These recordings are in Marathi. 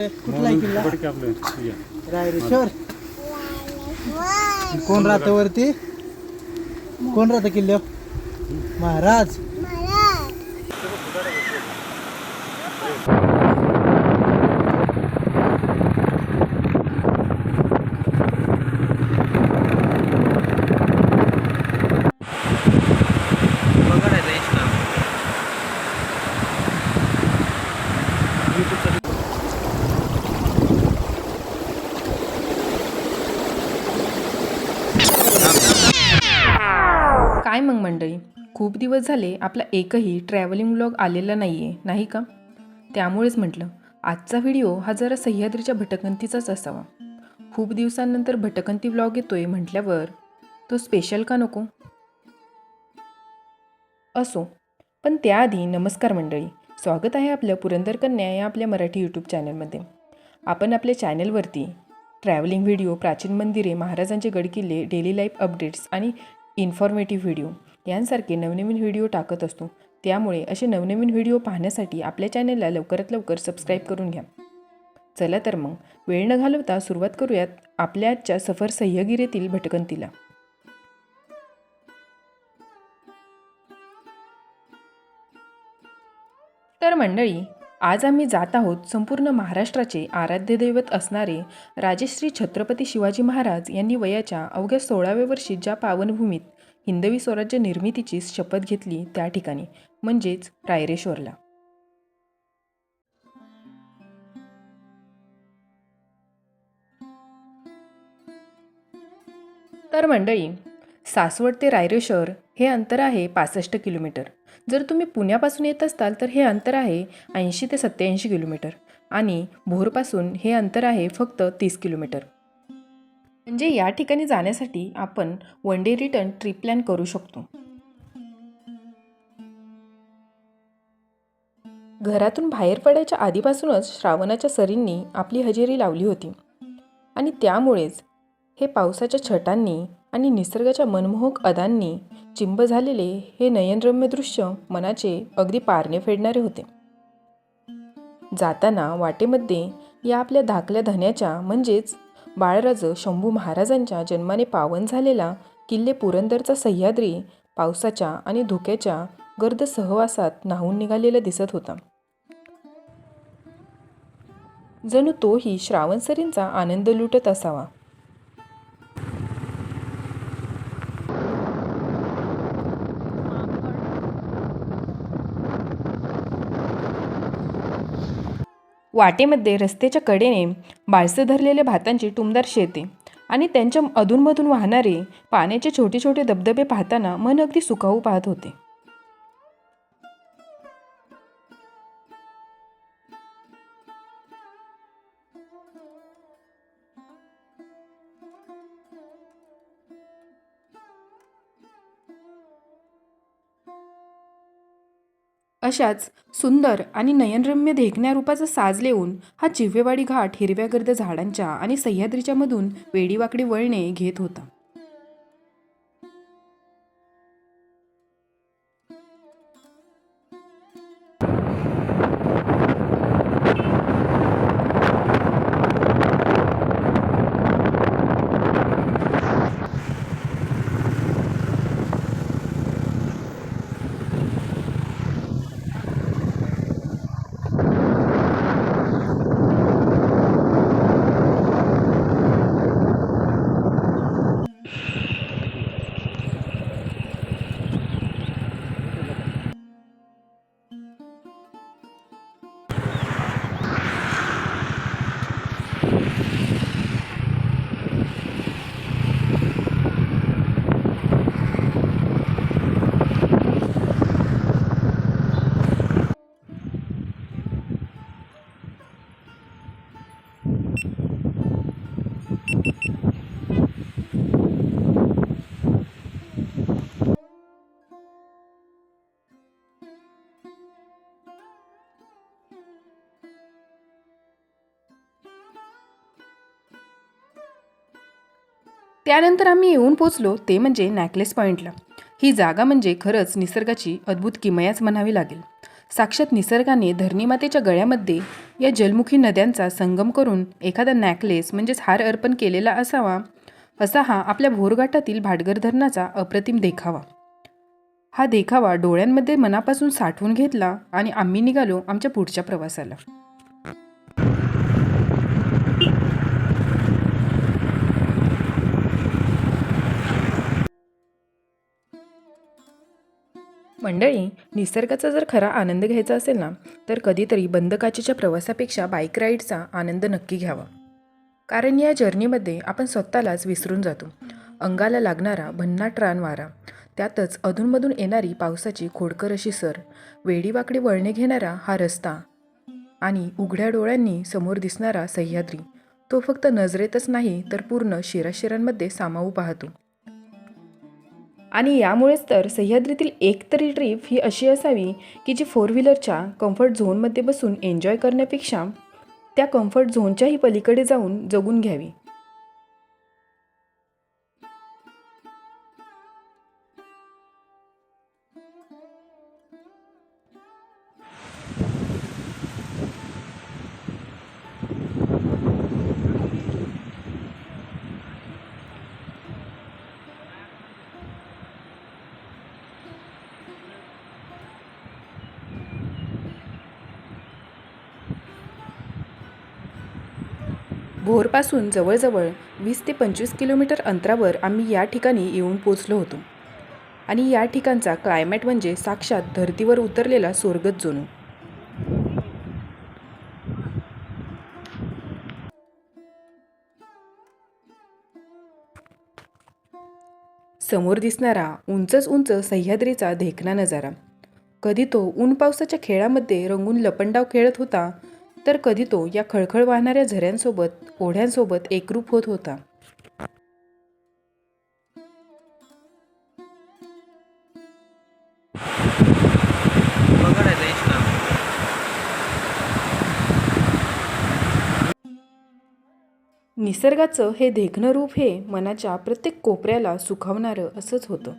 कुठला किल्ला? कोण राहतं वरती? कोण राहतं किल्ल्यावर? महाराज. काय मग मंडळी? खूप दिवस झाले आपला एकही ट्रॅव्हलिंग ब्लॉग आलेला नाही आहे नाही का? त्यामुळेच म्हटलं आजचा व्हिडिओ हा जरा सह्याद्रीच्या भटकंतीचाच असावा. खूप दिवसांनंतर भटकंती ब्लॉग येतोय म्हटल्यावर तो स्पेशल का नको? असो. पण त्याआधी नमस्कार मंडळी. स्वागत आहे आपलं पुरंदर कन्या या आपल्या मराठी यूट्यूब चॅनलमध्ये आपण आपल्या चॅनलवरती ट्रॅव्हलिंग व्हिडिओ प्राचीन मंदिरे महाराजांचे गडकिल्ले डेली लाईफ अपडेट्स आणि इन्फॉर्मेटिव्ह व्हिडिओ यांसारखे नवनवीन व्हिडिओ टाकत असतो. त्यामुळे असे नवनवीन व्हिडिओ पाहण्यासाठी आपल्या चॅनलला लवकरात लवकर सबस्क्राईब करून घ्या. चला तर मग वेळ न घालवता सुरुवात करूयात आपल्या आजच्या सफर सह्यगिरीतील भटकंतीला. तर मंडळी आज आम्ही जात आहोत संपूर्ण महाराष्ट्राचे आराध्य दैवत असणारे राजश्री छत्रपती शिवाजी महाराज यांनी वयाच्या अवघ्या सोळाव्या वर्षी ज्या पावनभूमीत हिंदवी स्वराज्य निर्मितीची शपथ घेतली त्या ठिकाणी म्हणजेच रायरेश्वरला. तर मंडळी सासवड ते रायरेश्वर हे अंतर आहे पासष्ट किलोमीटर. जर तुम्ही पुण्यापासून येत असताल तर हे अंतर आहे ऐंशी ते सत्याऐंशी किलोमीटर. आणि भोरपासून हे अंतर आहे फक्त तीस किलोमीटर. म्हणजे या ठिकाणी जाण्यासाठी आपण one day return trip plan करू शकतो. घरातून बाहेर पडायच्या आधीपासूनच श्रावणाच्या सरींनी आपली हजेरी लावली होती. आणि त्यामुळेच हे पावसाच्या छटांनी आणि निसर्गाच्या मनमोहक अदांनी चिंब झालेले हे नयनरम्य दृश्य मनाचे अगदी पारणे फेडणारे होते. जाताना वाटेमध्ये या आपल्या धाकल्या धन्याच्या म्हणजेच बाळराज शंभू महाराजांच्या जन्माने पावन झालेला किल्ले पुरंदरचा सह्याद्री पावसाच्या आणि धुक्याच्या गर्द सहवासात न्हावून निघालेला दिसत होता. जणू तोही श्रावणसरींचा आनंद लुटत असावा. वाटेमध्ये रस्त्याच्या कडेने बाळसे धरलेले भातांची टुमदार शेते आणि त्यांच्या अधूनमधून वाहणारे पाण्याचे छोटे छोटे धबधबे पाहताना मन अगदी सुखावू पाहत होते. अशाच सुंदर आणि नयनरम्य देखण्या रूपाचा साज लेऊन हा चिव्वेवाडी घाट हिरव्यागर्द झाडांच्या आणि सह्याद्रीच्या मधून वेडीवाकडे वळणे घेत होता. त्यानंतर आम्ही येऊन पोचलो ते म्हणजे नॅकलेस पॉईंटला ही जागा म्हणजे खरंच निसर्गाची अद्भुत किमयाच म्हणावी लागेल. साक्षात निसर्गाने धरणीमातेच्या गळ्यामध्ये या जलमुखी नद्यांचा संगम करून एखादा नॅकलेस म्हणजेच हार अर्पण केलेला असावा असा हा आपल्या भोरघाटातील भाटगर धरणाचा अप्रतिम देखावा. हा देखावा डोळ्यांमध्ये मनापासून साठवून घेतला आणि आम्ही निघालो आमच्या पुढच्या प्रवासाला. मंडळी निसर्गाचा जर खरा आनंद घ्यायचा असेल ना तर कधीतरी बंद काचेच्या प्रवासापेक्षा बाईक राईडचा आनंद नक्की घ्यावा. कारण या जर्नीमध्ये आपण स्वतःलाच विसरून जातो. अंगाला लागणारा भन्नाट रानवारा त्यातच अधूनमधून येणारी पावसाची खोडकर अशी सर वेडीवाकडी वळणे घेणारा हा रस्ता आणि उघड्या डोळ्यांनी समोर दिसणारा सह्याद्री तो फक्त नजरेतच नाही तर पूर्ण शिराशिरांमध्ये सामावू पाहतो. आणि यामुळेच तर सह्याद्रीतील एक तरी ट्रिप ही अशी असावी की जी फोर व्हीलरच्या कम्फर्ट झोनमध्ये बसून एन्जॉय करण्यापेक्षा त्या कम्फर्ट झोनच्याही पलीकडे जाऊन जगून घ्यावी. भोरपासून जवळजवळ वीस ते पंचवीस किलोमीटर अंतरावर आम्ही या ठिकाणी येऊन पोचलो होतो. आणि या ठिकाणचा क्लायमॅट म्हणजे साक्षात धर्तीवर उतरलेला स्वर्गच जणू समोर दिसणारा उंचच उंच सह्याद्रीचा देखणा नजारा. कधी तो ऊन पावसाच्या खेळामध्ये रंगून लपंडाव खेळत होता तर कधी तो या खळखळ वाहणाऱ्या झऱ्यांसोबत ओढ्यांसोबत एकरूप होत होता. निसर्गाचं हे देखणं रूप हे मनाच्या प्रत्येक कोपऱ्याला सुखावणारं असंच होतं.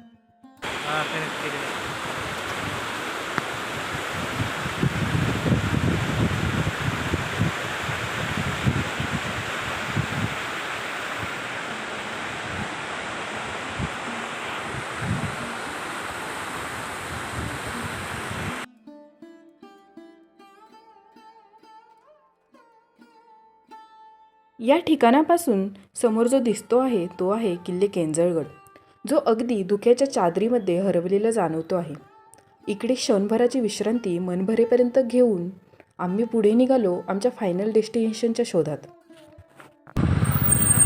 या ठिकाणापासून समोर जो दिसतो आहे तो आहे किल्ले केंजळगड जो अगदी धुक्याच्या चादरीमध्ये हरवलेला जाणवतो आहे. इकडे क्षणभराची विश्रांती मनभरेपर्यंत घेऊन आम्ही पुढे निघालो आमच्या फायनल डेस्टिनेशनच्या शोधात.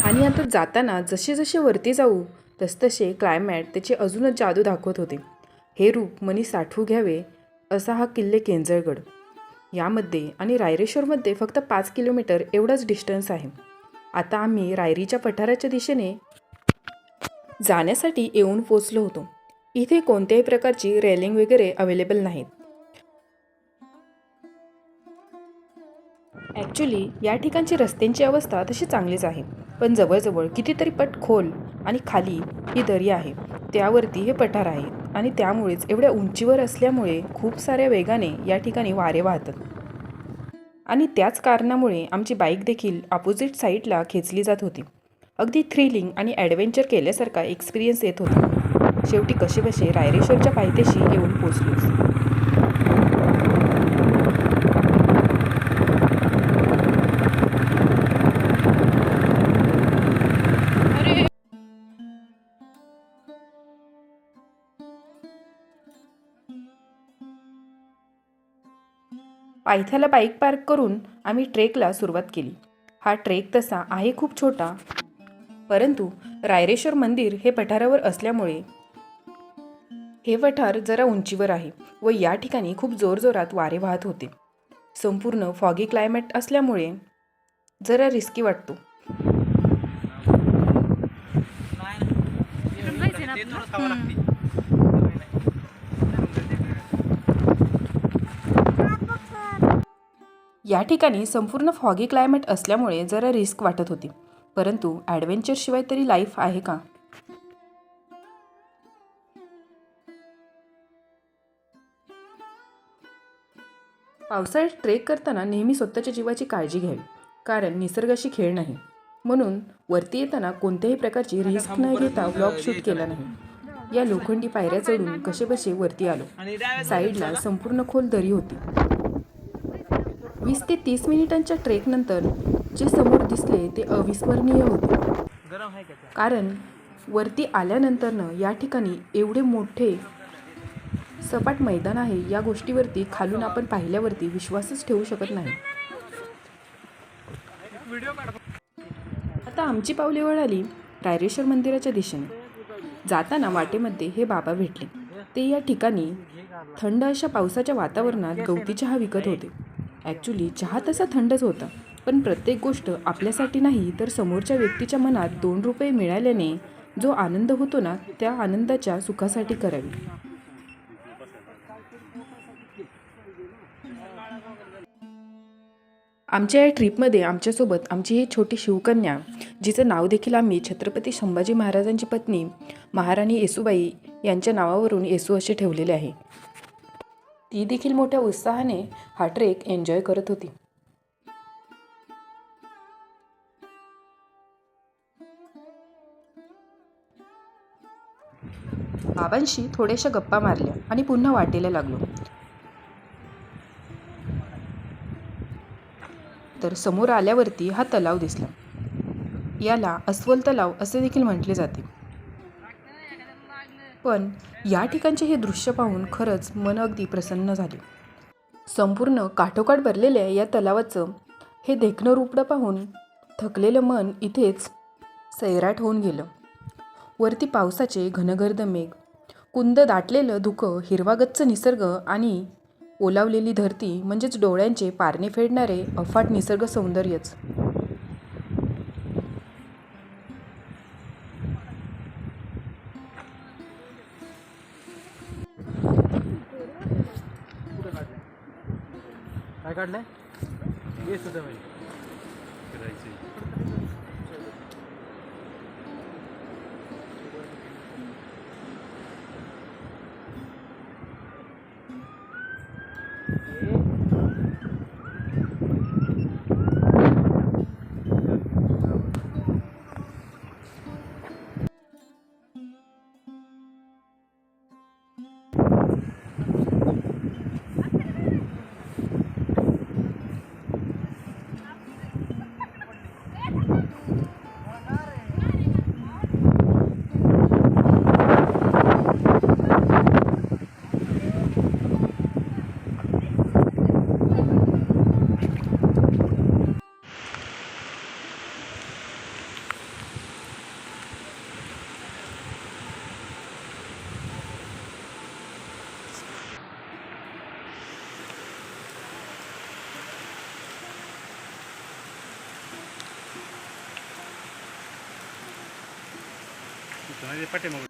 आणि आता जाताना जसे जसे वरती जाऊ तसतसे क्लायमॅट त्याची अजूनच जादू दाखवत होते. हे रूप मनी साठवू घ्यावे असा हा किल्ले केंजळगड. यामध्ये आणि रायरेश्वरमध्ये फक्त पाच किलोमीटर एवढाच डिस्टन्स आहे. आता आम्ही रायरीच्या पठाराच्या दिशेने जाण्यासाठी येऊन पोचलो होतो. इथे कोणत्याही प्रकारची रेलिंग वगैरे अवेलेबल नाहीत. ॲक्च्युली या ठिकाणची रस्त्यांची अवस्था तशी चांगलीच आहे. पण जवळजवळ कितीतरी पट खोल आणि खाली ही दरी आहे. त्यावरती हे पठार आहे. आणि त्यामुळेच एवढ्या उंचीवर असल्यामुळे खूप साऱ्या वेगाने या ठिकाणी वारे वाहतात. आणि त्याच कारणामुळे आमची बाईक देखील अपोजिट साईडला खेचली जात होती. अगदी थ्रिलिंग आणि ॲडव्हेंचर केल्यासारखा एक्सपिरियन्स येत होता. शेवटी कसे बसे रायरेश्वरच्या पायथ्याशी येऊन पोचलोच पायथ्याला बाईक पार्क करून आम्ही ट्रेकला सुरुवात केली. हा ट्रेक तसा आहे खूप छोटा. परंतु रायरेश्वर मंदिर हे पठारावर असल्यामुळे हे पठार जरा उंचीवर आहे व या ठिकाणी खूप जोरजोरात वारे वाहत होते. संपूर्ण फॉगी क्लायमेट असल्यामुळे जरा रिस्की वाटतो नाही ते थोडं खावं लागते या ठिकाणी संपूर्ण फॉगी क्लायमेट असल्यामुळे जरा रिस्क वाटत होती. परंतु ॲडव्हेंचरशिवाय तरी लाईफ आहे का? पावसाळ्यात ट्रेक करताना नेहमी स्वतःच्या जीवाची काळजी घ्यावी कारण निसर्गाशी खेळ नाही. म्हणून वरती येताना कोणत्याही प्रकारची रिस्क न घेता ब्लॉग शूट केला नाही. या लोखंडी पायऱ्या चढून कसेबसे वरती आलो. साईडला संपूर्ण खोल दरी होती. वीस ते तीस मिनिटांच्या ट्रेकनंतर जे समोर दिसले ते अविस्मरणीय होते? कारण वरती आल्यानंतरनं या ठिकाणी एवढे मोठे सपाट मैदान आहे या गोष्टीवरती खालून आपण पाहिल्यावरती विश्वासच ठेवू शकत नाही. आता आमची पावले वळाली रायरेश्वर मंदिराच्या दिशेने. जाताना वाटेमध्ये हे बाबा भेटले. ते या ठिकाणी थंड अशा पावसाच्या वातावरणात गवती चहा विकत होते. ॲक्च्युली चहा तसा थंडच होता. पण प्रत्येक गोष्ट आपल्यासाठी नाही तर समोरच्या व्यक्तीच्या मनात दोन रुपये मिळाल्याने जो आनंद होतो ना त्या आनंदाच्या सुखासाठी करावी. आमच्या या ट्रिपमध्ये आमच्यासोबत आमची ही छोटी शिवकन्या जिचं नाव देखील आम्ही छत्रपती संभाजी महाराजांची पत्नी महाराणी येसूबाई यांच्या नावावरून येसू असे ठेवलेले आहे. ती देखील मोठ्या उत्साहाने हा ट्रेक एन्जॉय करत होती. बाबांशी थोड्याशा गप्पा मारल्या आणि पुन्हा वाटेला लागलो. तर समोर आल्यावरती हा तलाव दिसला. याला अस्वल तलाव असे देखील म्हटले जाते. पण या ठिकाणचे हे दृश्य पाहून खरंच मन अगदी प्रसन्न झाले. संपूर्ण काठोकाठ भरलेल्या या तलावाचं हे देखणं रूपडं पाहून थकलेलं मन इथेच सैराट होऊन गेलं. वरती पावसाचे घनगर्द मेघ कुंद दाटलेलं धुकं हिरवागच्च निसर्ग आणि ओलावलेली धरती म्हणजेच डोळ्यांचे पारणे फेडणारे अफाट निसर्ग सौंदर्यच. काढलाय? ये सुद्धा म्हणजे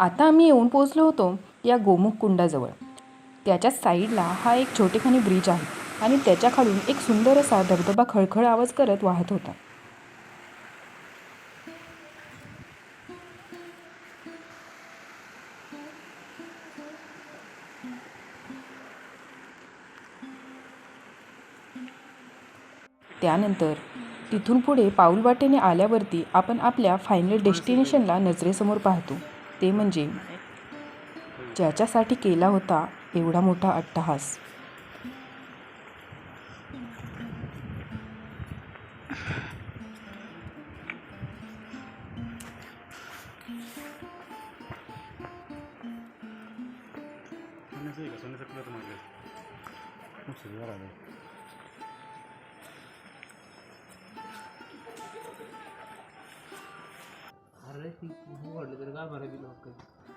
आता आम्ही येऊन पोचलो होतो या गोमुख कुंडाजवळ. त्याच्या साईडला हा एक छोटेखानी ब्रिज आहे आणि त्याच्याखालून एक सुंदर असा धबधबा खळखळ आवाज करत वाहत होता. त्यानंतर तिथून पुढे पाऊलवाटेने आल्यावरती आपण आपल्या फायनल डेस्टिनेशनला नजरेसमोर पाहतो. ते म्हणजे ज्याच्यासाठी केला होता एवढा मोठा अट्टहास. अरे ती वाढलं तर काय बरं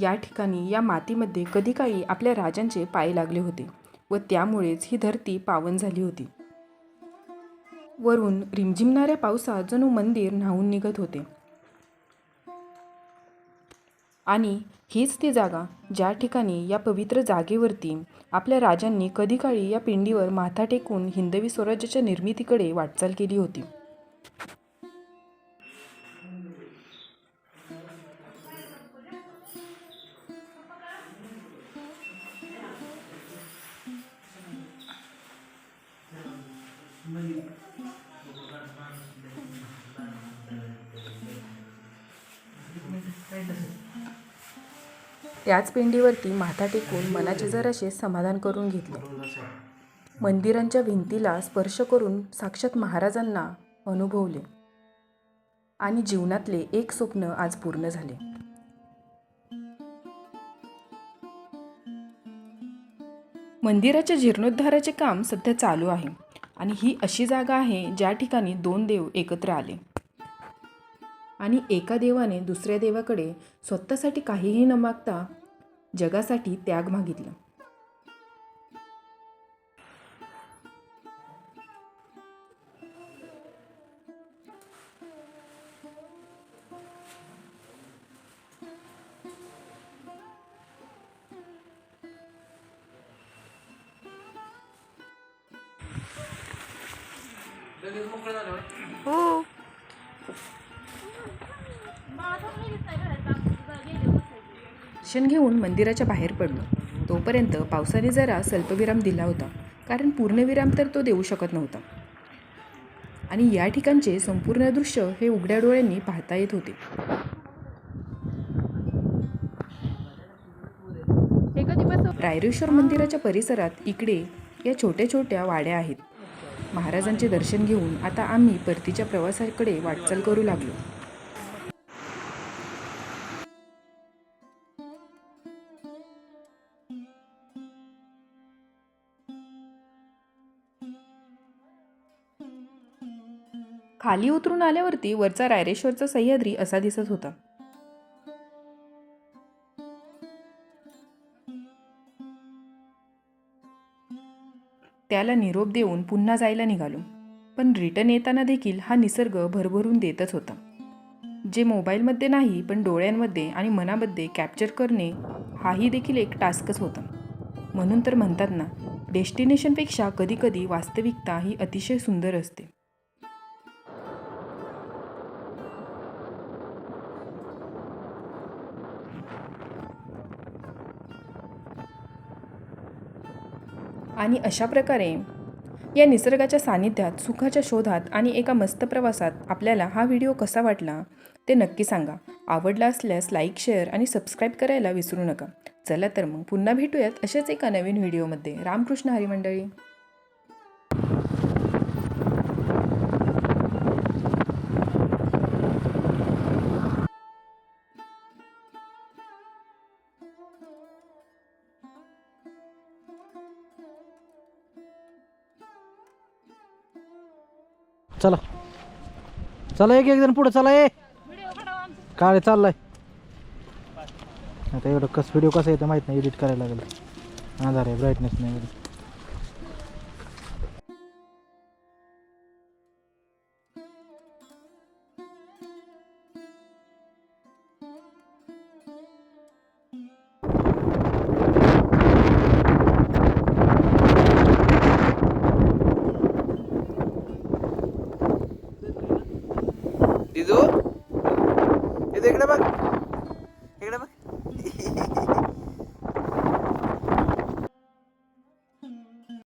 या ठिकाणी या मातीमध्ये कधी काळी आपल्या राजांचे पाय लागले होते व त्यामुळेच ही धरती पावन झाली होती. वरून रिमझिमणाऱ्या पावसात जणू मंदिर न्हावून निघत होते. आणि हीच ती जागा ज्या ठिकाणी या पवित्र जागेवरती आपल्या राजांनी कधी काळी या पिंडीवर माथा टेकून हिंदवी स्वराज्याच्या निर्मितीकडे वाटचाल केली होती. त्याच पिंडीवरती माथा टेकून मनाचे जराशे समाधान करून घेतले. मंदिरांच्या भिंतीला स्पर्श करून साक्षात महाराजांना अनुभवले. आणि जीवनातले एक स्वप्न आज पूर्ण झाले. मंदिराच्या जीर्णोद्धाराचे काम सध्या चालू आहे. आणि ही अशी जागा आहे ज्या ठिकाणी दोन देव एकत्र आले. आणि एका देवाने दुसऱ्या देवाकडे स्वतःसाठी काहीही न मागता जगासाठी त्याग मागितला. होऊन मंदिराच्या बाहेर पडलो. तोपर्यंत पावसाने जरा स्वल्पविराम दिला होता कारण पूर्णविराम तर तो देऊ शकत नव्हता. आणि या ठिकाणचे संपूर्ण दृश्य हे उघड्या डोळ्यांनी पाहता येत होते. रायरेश्वर मंदिराच्या परिसरात इकडे या छोट्या छोट्या वाड्या आहेत. महाराजांचे दर्शन घेऊन आता आम्ही परतीच्या प्रवासाकडे वाटचाल करू लागलो. खाली उतरून आल्यावरती वरचा रायरेश्वरचा सह्याद्री असा दिसत होता. त्याला निरोप देऊन पुन्हा जायला निघालो. पण रिटर्न येताना देखील हा निसर्ग भरभरून देतच होता. जे मोबाईलमध्ये नाही पण डोळ्यांमध्ये आणि मनामध्ये कॅप्चर करणे हाही देखील एक टास्कच होता. म्हणून तर म्हणतात ना डेस्टिनेशनपेक्षा कधीकधी वास्तविकता ही अतिशय सुंदर असते. आणि अशा प्रकारे या निसर्गाच्या सानिध्यात सुखाच्या शोधात आणि एका मस्त प्रवासात आपल्याला हा व्हिडिओ कसा वाटला ते नक्की सांगा. आवडला असल्यास लाईक शेअर आणि सबस्क्राईब करायला विसरू नका. चला तर मग पुन्हा भेटूयात अशाच एका नवीन व्हिडिओमध्ये. रामकृष्ण हरिमंडळी. चला. चला एक एक जण पुढे चला ये काय चाललाय. आता एवढं कस व्हिडिओ कसा येतं माहीत नाही एडिट करायला लागेल. आधार आहे ब्राईटनेस नाही